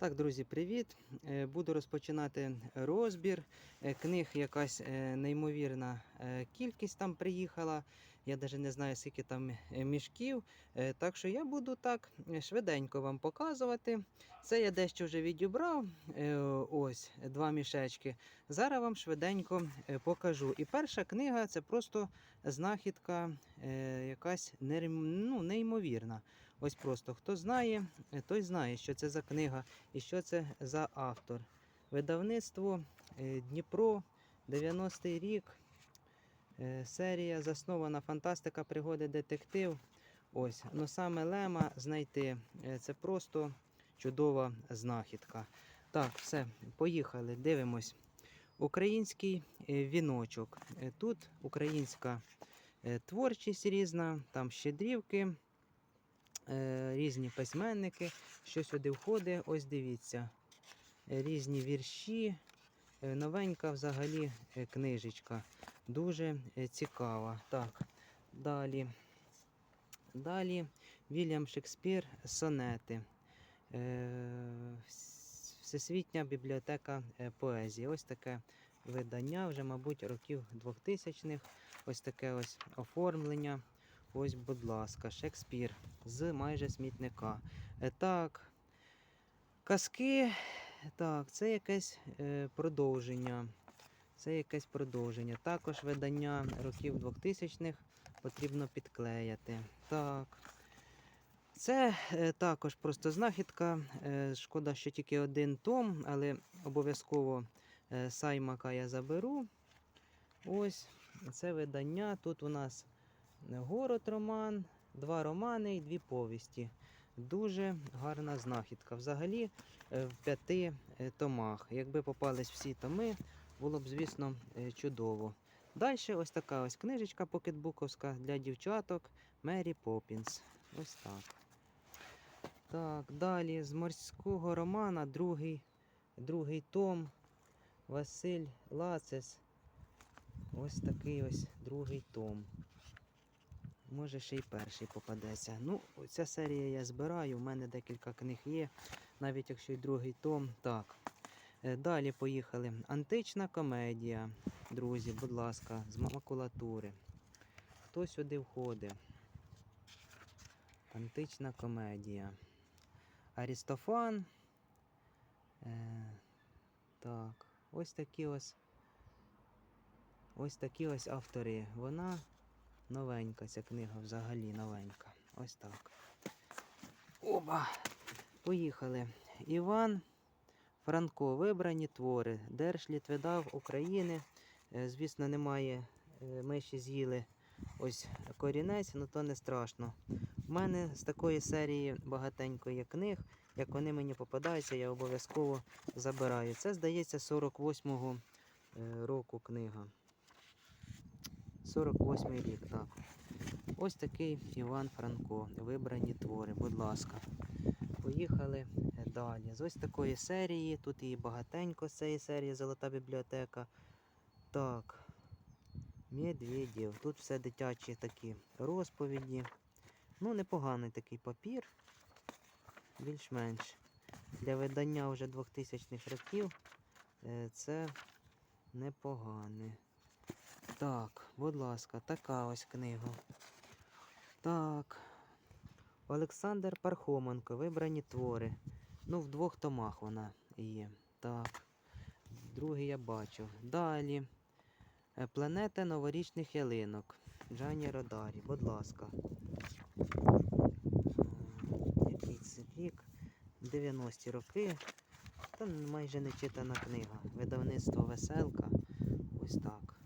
Так, друзі, привіт! Е, Буду розпочинати розбір. Е, Книг якась е, неймовірна кількість там приїхала. Я навіть не знаю, скільки там мішків. Так що я буду так швиденько вам показувати. Це я дещо вже відібрав. Ось два мішечки. Зараз вам швиденько покажу. І перша книга це просто знахідка якась ну, неймовірна. Ось просто хто знає, той знає, що це за книга і що це за автор. Видавництво е, Дніпро, 90-й рік. Е, Серія заснована фантастика, пригоди, детектив. Ось, ну саме Лема знайти е, це просто чудова знахідка. Так, все, поїхали, дивимось. Український віночок. Тут українська творчість різна, там щедрівки, різні письменники, що сюди входить, ось дивіться. Е, Різні вірші. Е, Новенька взагалі е, книжечка. Дуже е, цікава. Так, далі. Далі Вільям Шекспір сонети. Е, Всесвітня бібліотека е, поезії. Ось таке видання, вже, мабуть, років 2000-х. Ось таке ось оформлення. Ось, будь ласка, Шекспір з майже смітника. Е, Так. Казки. Так, це якесь е, продовження. Це якесь продовження. Також видання років 2000-х потрібно підклеяти. Так. Це е, також просто знахідка. Шкода, що тільки один том, але обов'язково саймака я заберу. Ось це видання. Тут у нас город роман, два романи і дві повісті. Дуже гарна знахідка. Взагалі е, в п'яти е, томах. Якби попались всі томи, було б, звісно, е, чудово. Далі ось така ось книжечка покетбуковська для дівчаток Мері Поппінс. Ось так. Так, далі з морського романа другий, другий том. Василь Лацес. Ось такий ось другий том. Може ще й перший попадеться. Ну, ця серія я збираю, у мене декілька книг є, навіть якщо й другий том. Так. Е, Далі поїхали. Антична комедія. Друзі, будь ласка, з макулатури. Хто сюди входить? Антична комедія. Арістофан. Е, так, ось такі ось. Ось такі ось автори. Вона новенька, ця книга взагалі новенька. Ось так. Оба! Поїхали. Іван Франко. Вибрані твори. Держлітвидав України. Е, Звісно, немає. е, Миші з'їли ось корінець, але то не страшно. У мене з такої серії багатенько є книг. Як вони мені попадаються, я обов'язково забираю. Це, здається, 48-го е, року книга. 48 рік, так. Ось такий Іван Франко. Вибрані твори, будь ласка. Поїхали далі. З ось такої серії. Тут її багатенько з цієї серії Золота бібліотека. Так. Медведєв. Тут все дитячі такі розповіді. Ну, непоганий такий папір. Більш-менш. Для видання вже 2000-х років. е, Це непогане. Так, будь ласка, така ось книга. Так. Олександр Пархоменко. Вибрані твори. Ну, в двох томах вона є. Так. Другий я бачу. Далі. Е, Планета новорічних ялинок. Джані Родарі, будь ласка. Який це рік? 90-ті роки. Та майже не читана книга. Видавництво Веселка. Ось так.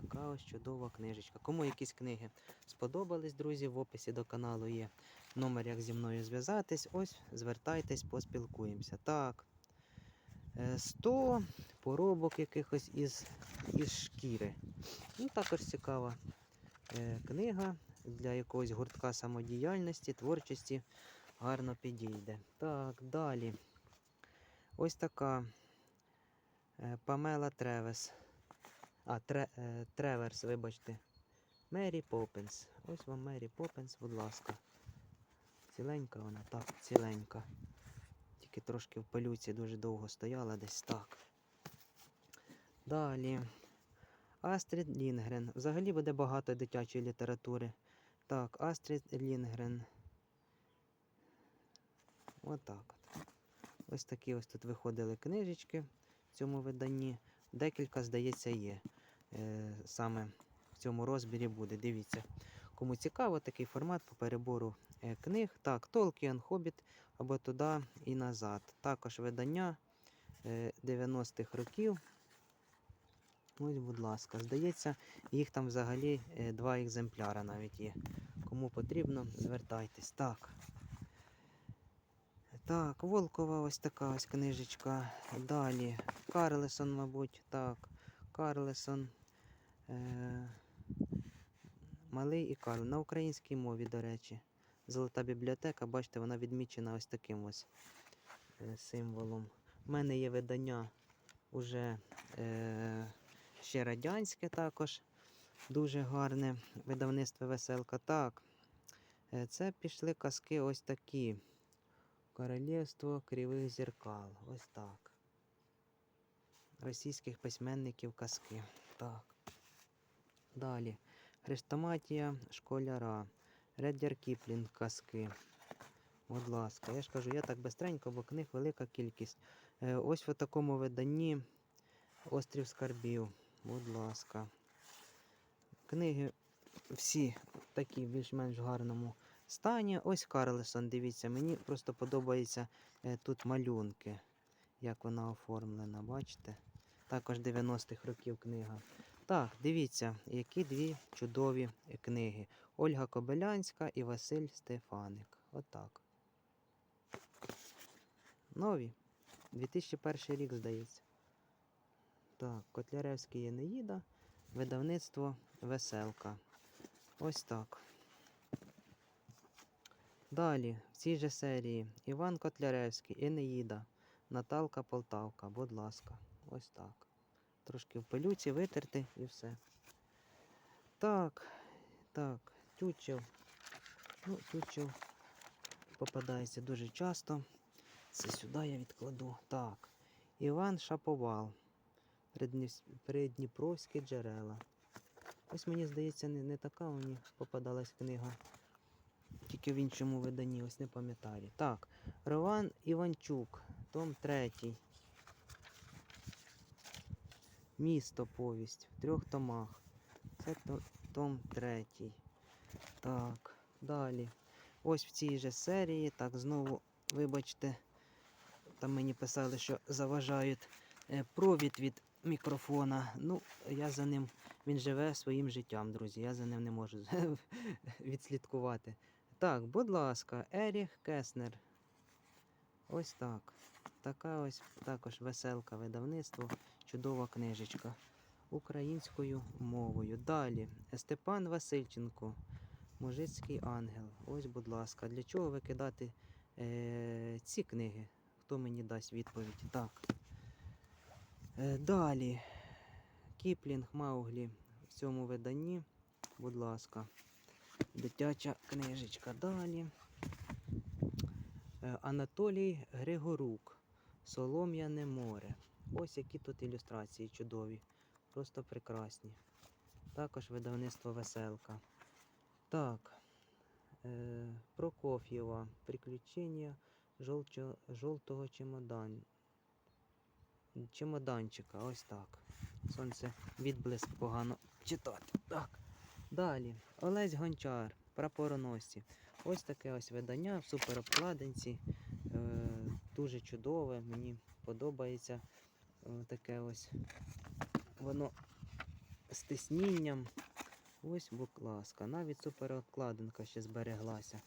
Така ось чудова книжечка. Кому якісь книги сподобались, друзі, в описі до каналу є номер, як зі мною зв'язатись. Ось, звертайтесь, поспілкуємося. Так. Е, 100 поробок якихось із, із шкіри. Ну, також цікава е, книга для якогось гуртка самодіяльності, творчості гарно підійде. Так, далі. Ось така е, Памела Тревес. А, тре, е, Треверс, вибачте. Мері Поппінс. Ось вам Мері Поппінс, будь ласка. Ціленька вона, так, ціленька. Тільки Тільки трошки в пилюці дуже довго стояла десь так. Далі. Астрід Лінгрен. Взагалі буде багато дитячої літератури. Так, Астрід Лінгрен. Отак от. Ось такі ось тут виходили книжечки в цьому виданні. Декілька, здається, є. Е, саме в цьому розбірі буде. Дивіться. Кому цікаво, такий формат по перебору е, книг. Так, Толкіан, Хобіт або туди і назад. Також видання е, 90-х років. Ось, будь ласка, здається, їх там взагалі е, два екземпляри навіть є. Кому потрібно, звертайтесь. Так. Так, Волкова ось така ось книжечка. Далі. Карлесон, мабуть. Так. Карлесон. Е- Малий і Карл. На українській мові, до речі. Золота бібліотека, бачите, вона відмічена ось таким ось е, символом. У мене є видання уже е- ще радянське також. Дуже гарне видавництво веселка. Так. е, Це пішли казки ось такі. Королівство кривих зеркал. Ось так. Російських письменників казки. Так. Далі. Хрестоматія школяра. Реддер Кіплінг казки. Будь ласка, я ж кажу, я так бистренько, бо книг велика кількість. Е, ось в такому виданні Острів Скарбів. Будь ласка. Книги всі такі більш-менш гарному стані. Ось Карлесон, дивіться, мені просто подобаються е, тут малюнки, як вона оформлена, бачите? Також 90-х років книга. Так, дивіться, які дві чудові книги. Ольга Кобилянська і Василь Стефаник. Отак. Нові. 2001 рік, здається. Так, Котляревський Єнеїда, видавництво Веселка. Ось так. Далі, в цій же серії Іван Котляревський, Енеїда, Наталка Полтавка, будь ласка. Ось так. Трошки в пилюці витерти і все. Так, так, Тютчев. Ну, Тютчев попадається дуже часто. Це сюди я відкладу. Так. Іван Шаповал. Придніпровські джерела. Ось мені здається, не, не така мені попадалась книга. Тільки в іншому виданні, ось не пам'ятаю. Так, Роман Іванчук, том 3. Місто повість в трьох томах. Це том 3. Так, далі. Ось в цій же серії. Так, знову, вибачте, там мені писали, що заважають е, провід від мікрофона. Ну, я за ним. Він живе своїм життям, друзі. Я за ним не можу відслідкувати. Так, будь ласка, Еріх Кеснер. Ось так. Така ось також веселка видавництво. Чудова книжечка. Українською мовою. Далі. Степан Васильченко. Мужицький ангел. Ось, будь ласка. Для чого викидати е- ці книги? Хто мені дасть відповідь? Так. Е, далі. Кіплінг Мауглі в цьому виданні. Будь ласка. Дитяча книжечка. Далі. Е, Анатолій Григорук. Солом'яне море. Ось які тут ілюстрації чудові. Просто прекрасні. Також видавництво веселка. Так. Е, Прокоф'єва. Приключення жовтого чемодан. Чемоданчика. Ось так. Сонце відблиск погано читати. Так. Далі. Олесь Гончар. Прапороносці. Ось таке ось видання в суперобкладинці. Е, дуже чудове. Мені подобається таке ось воно з тиснінням. Ось, ласка, навіть суперобкладинка ще збереглася.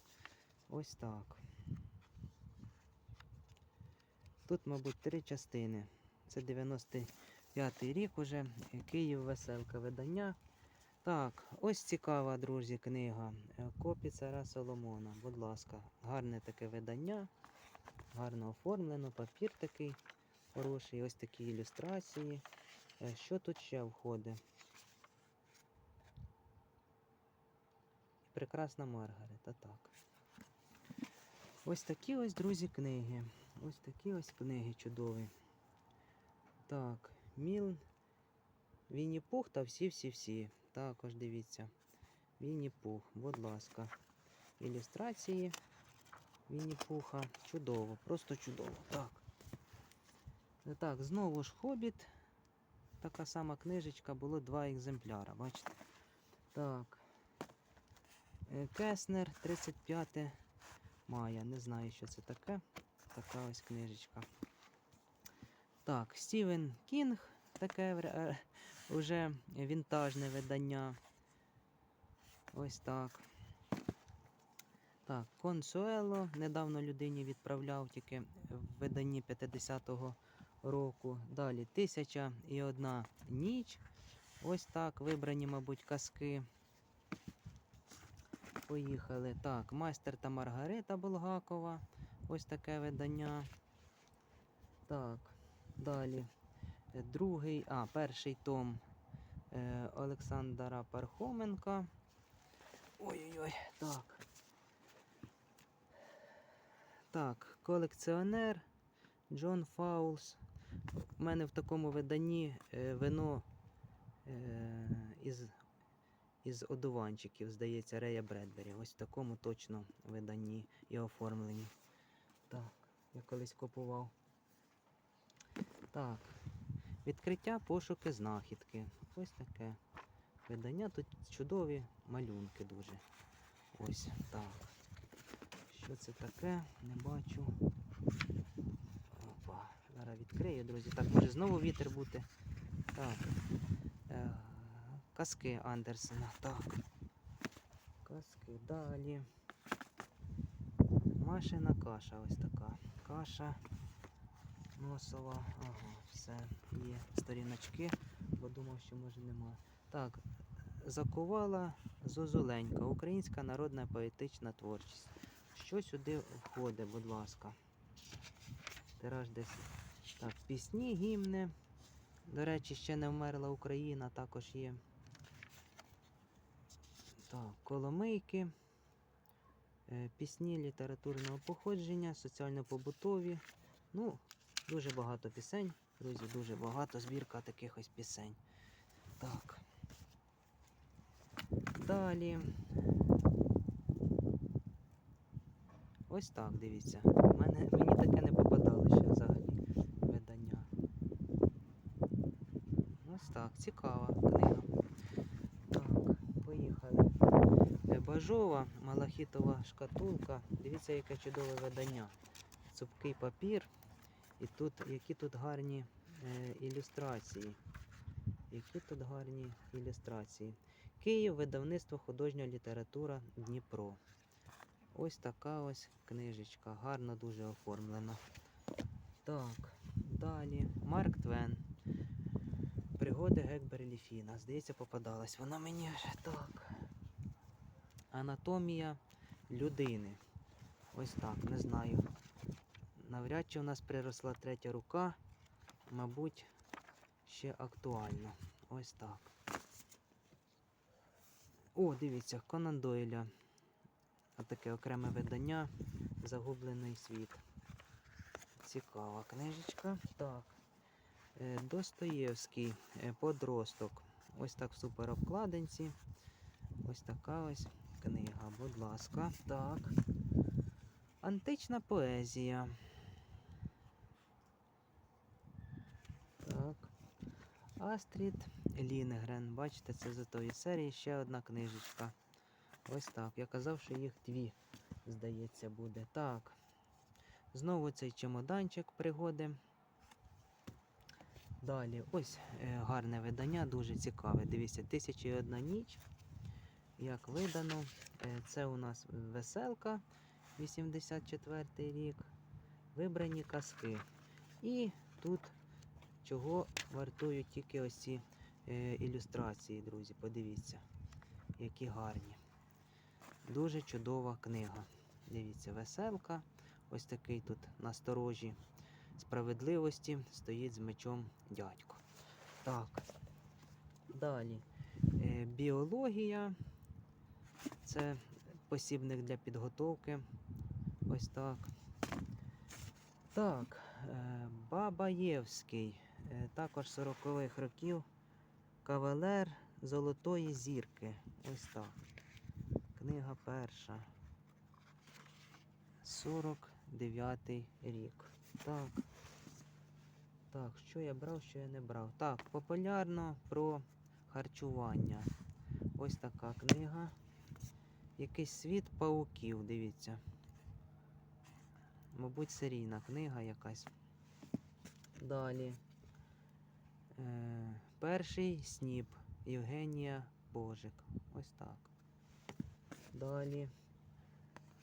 Ось так. Тут, мабуть, три частини. Це 95-й рік уже. Київ веселка видання. Так, ось цікава, друзі, книга. е, Копі цара Соломона. Будь ласка, гарне таке видання. Гарно оформлено, папір такий хороший, ось такі ілюстрації. Е, Що тут ще входить? Прекрасна Маргарета, так. Ось такі ось, друзі, книги. Ось такі ось книги чудові. Так, Міл, Вінні Пух та всі-всі-всі. Також дивіться. Вінні Пух, будь ласка. Ілюстрації Вінні Пуха. Чудово, просто чудово. Так. Е, Так, знову ж Хобіт. Така сама книжечка, було два екземпляра, бачите? Так. Е, Кеснер, 35 мая. Не знаю, що це таке. Така ось книжечка. Так, Стівен Кінг, таке е, вже вінтажне видання. Ось так. Так, Консуело. Недавно людині відправляв тільки в виданні 50-го року. Далі Тисяча і одна ніч. Ось так. Вибрані, мабуть, казки. Поїхали. Так, майстер та Маргарита Булгакова. Ось таке видання. Так, далі. Другий, а, перший том е, Олександра Пархоменка. Ой-ой-ой, так. Так, колекціонер Джон Фаулс. У мене в такому виданні е, вино е, із, із одуванчиків, здається, Рея Бредбері. Ось в такому точно виданні і оформленні. Так, я колись купував. Так. Відкриття пошуки знахідки. Ось таке видання. Тут чудові малюнки дуже. Ось так. Що це таке? Не бачу. Зараз відкрию, друзі. Так, може знову вітер бути. Так. Е, казки Андерсена. Так. Казки далі. Машина каша ось така. Каша. Носова. Ага, все. Є сторіночки, бо думав, що може нема. Так. Закувала Зозуленька. Українська народна поетична творчість. Що сюди входить, будь ласка? Тираж десь. Так, пісні, гімни. До речі, ще не вмерла Україна, також є. Так, коломийки. Е, Пісні літературного походження, соціально-побутові. Ну, дуже багато пісень, друзі, дуже багато збірка таких ось пісень. Так. Далі. Ось так, дивіться. Мене, мені таке не попадало ще взагалі видання. Ось так, цікава книга. Так, поїхали. Е, Бажова, малахітова шкатулка. Дивіться, яке чудове видання. Цупкий папір. І тут, які тут гарні е, ілюстрації. Які тут гарні ілюстрації. Київ, видавництво художня література Дніпро. Ось така ось книжечка, гарно дуже оформлена. Так, далі. Марк Твен. Пригоди Гекберлі Фіна. Здається, попадалась вона мені вже так. Анатомія людини. Ось так, не знаю. Навряд чи у нас приросла третя рука. Мабуть, ще актуально. Ось так. О, дивіться, Конан Дойля. Отаке окреме видання. Загублений світ. Цікава книжечка. Так. Е, Достоєвський е, подросток. Ось так в суперобкладинці. Ось така ось книга, будь ласка. Так. Антична поезія. Так. Астрід Лінгрен. Бачите, це з тої серії ще одна книжечка. Ось так. Я казав, що їх дві, здається, буде. Так. Знову цей чемоданчик пригоди. Далі, ось е, гарне видання, дуже цікаве. Дивіться, тисяча і одна ніч. Як видано. Е, це у нас веселка, 84 рік. Вибрані казки. І тут чого вартують тільки ось ці е, ілюстрації, друзі. Подивіться, які гарні. Дуже чудова книга. Дивіться, веселка. Ось такий тут насторожі справедливості стоїть з мечом дядько. Так. Далі. Е, біологія. Це посібник для підготовки. Ось так. Так, е, Бабаєвський, е, також 40-х років. Кавалер Золотої зірки. Ось так. Книга перша. 49 рік. Так. Так, що я брав, що я не брав. Так, популярно про харчування. Ось така книга. Якийсь світ пауків, дивіться. Мабуть, серійна книга якась. Далі. Е, перший сніп Євгенія Божик. Ось так. Далі.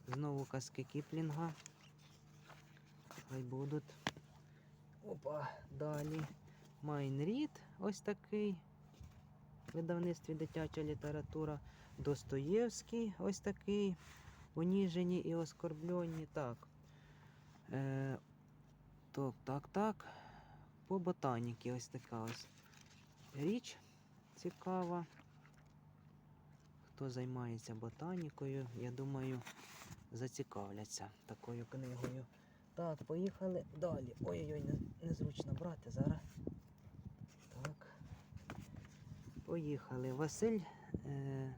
Знову казки Кіплінга. Хай будуть. Опа, далі. Майнрід. Ось такий. Видавництві дитяча література. Достоєвський ось такий. Уніжені і оскорблені. Так. Е, так, так, так. По ботаніки ось така ось річ цікава. Хто займається ботанікою, я думаю, зацікавляться такою книгою. Так, поїхали далі. Ой-ой-ой, незручно брати зараз. Так. Поїхали. Василь е,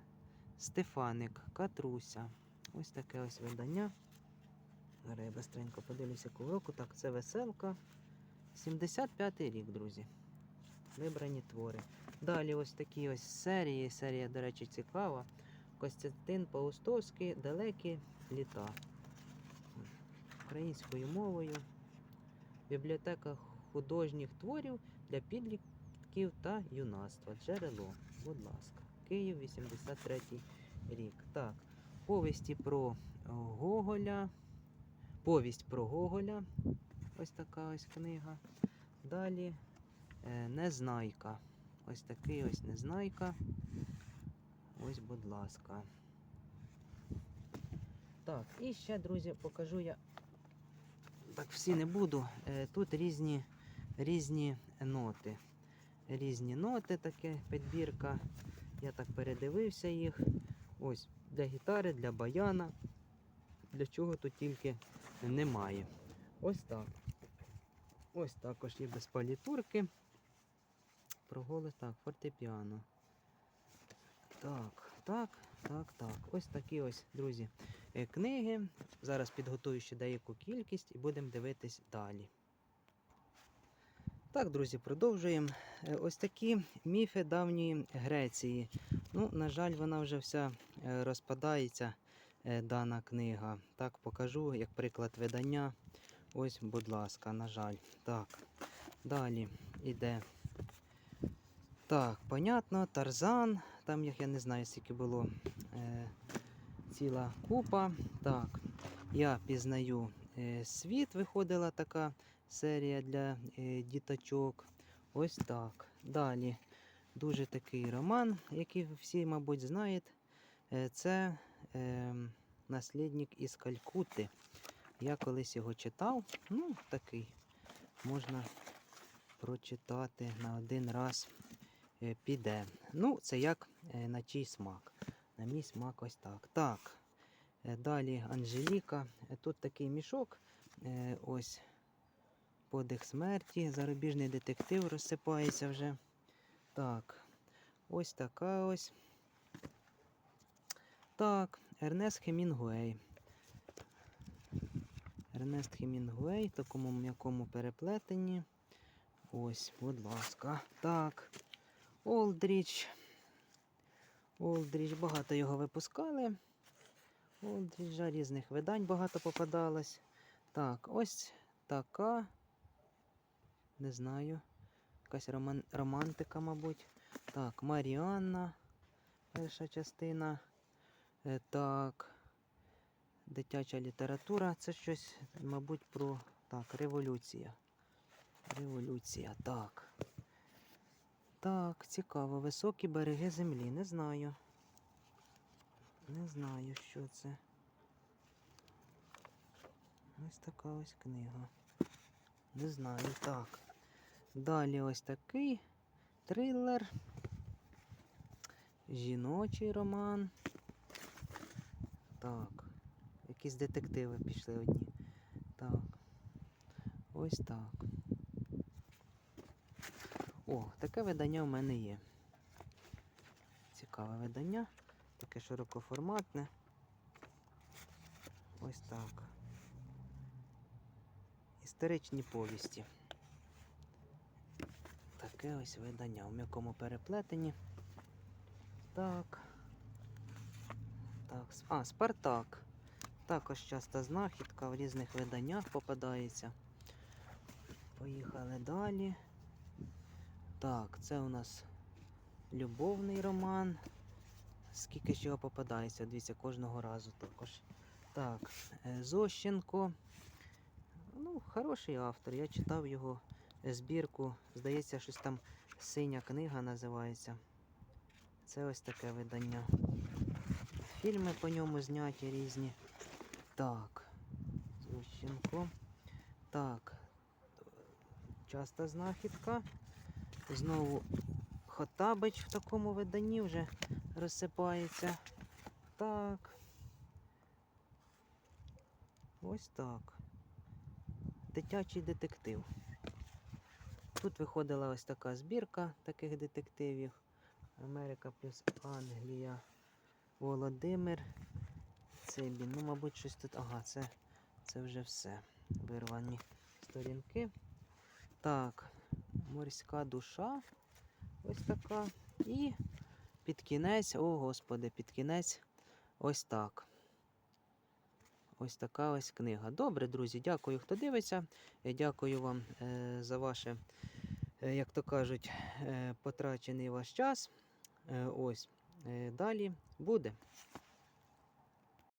Стефаник, Катруся. Ось таке ось видання. Зараз я быстренько подивлюся якого року. Так, це веселка. 75-й рік, друзі. Вибрані твори. Далі ось такі ось серії. Серія, до речі, цікава. Костянтин Паустовський Далекі літа. Українською мовою. Бібліотека художніх творів для підлітків та юнацтва. Джерело. Будь ласка. Київ, 83 рік. Так. Повісті про Гоголя. Повість про Гоголя. Ось така ось книга. Далі е, Незнайка. Ось такий ось Незнайка. Ось, будь ласка. Так, і ще, друзі, покажу я. Так, всі не буду. Е, Тут різні, різні ноти. Різні ноти, таке підбірка. Я так передивився їх. Ось для гітари, для баяна. Для чого тут тільки немає. Ось так. Ось також є без палітурки. Про голос так, фортепіано. Так, так, так, так. Ось такі ось, друзі, книги. Зараз підготую ще деяку кількість і будемо дивитись далі. Так, друзі, продовжуємо. Е, Ось такі міфи давньої Греції. Ну, на жаль, вона вже вся е, розпадається, е, дана книга. Так, покажу, як приклад видання. Ось, будь ласка, на жаль. Так. Далі іде. Так, понятно, Тарзан. Там їх я не знаю, скільки було е, ціла купа. Так, я пізнаю е, світ. Виходила така серія для е, діточок. Ось так. Далі дуже такий роман, який всі, мабуть, знають. Е, це е, наслідник із Калькутти. Я колись його читав. Ну, такий можна прочитати на один раз піде. Ну, це як на чий смак. На мій смак ось так. Так. е, Далі Анжеліка. Е, Тут такий мішок. е, Ось подих смерті. Зарубіжний детектив розсипається вже. Так. Ось така ось. Так, Ернест Хемінгуей. Ернест Хемінгуей в такому м'якому переплетенні. Ось, будь ласка. Так. Олдріч. Олдріч, багато його випускали. Олдріджа різних видань багато попадалось. Так, ось така. Не знаю. Якась роман... романтика, мабуть. Так, Маріанна. Перша частина. Е, Так. Дитяча література. Це щось, мабуть, про так, революція. Революція, так. Так, цікаво. Високі береги землі. Не знаю. Не знаю, що це. Ось така ось книга. Не знаю. Так. Далі ось такий трилер. Жіночий роман. Так. Якісь детективи пішли одні. Так. Ось так. О, таке видання в мене є. Цікаве видання, таке широкоформатне. Ось так. Історичні повісті. Таке ось видання в м'якому переплетенні. Так. Так. А, Спартак. Також часто знахідка в різних виданнях попадається. Поїхали далі. Так, це у нас любовний роман. Скільки ж його попадається, дивіться, кожного разу також. Так, е, Зощенко. Ну, хороший автор. Я читав його збірку. Здається, щось там синя книга називається. Це ось таке видання. Фільми по ньому зняті різні. Так. Зощенко. Так. Часта знахідка. Знову Хотабич в такому виданні вже розсипається. Так. Ось так. Дитячий детектив. Тут виходила ось така збірка таких детективів. Америка плюс Англія. Володимир. Цибін. Ну, мабуть, щось тут. Ага, це, це вже все. Вирвані сторінки. Так, морська душа. Ось така. І під кінець, о господи, під кінець ось так. Ось така ось книга. Добре, друзі, дякую, хто дивиться. Е, Дякую вам е, за ваше, е, як то кажуть, потрачений ваш час. Ось. Далі буде.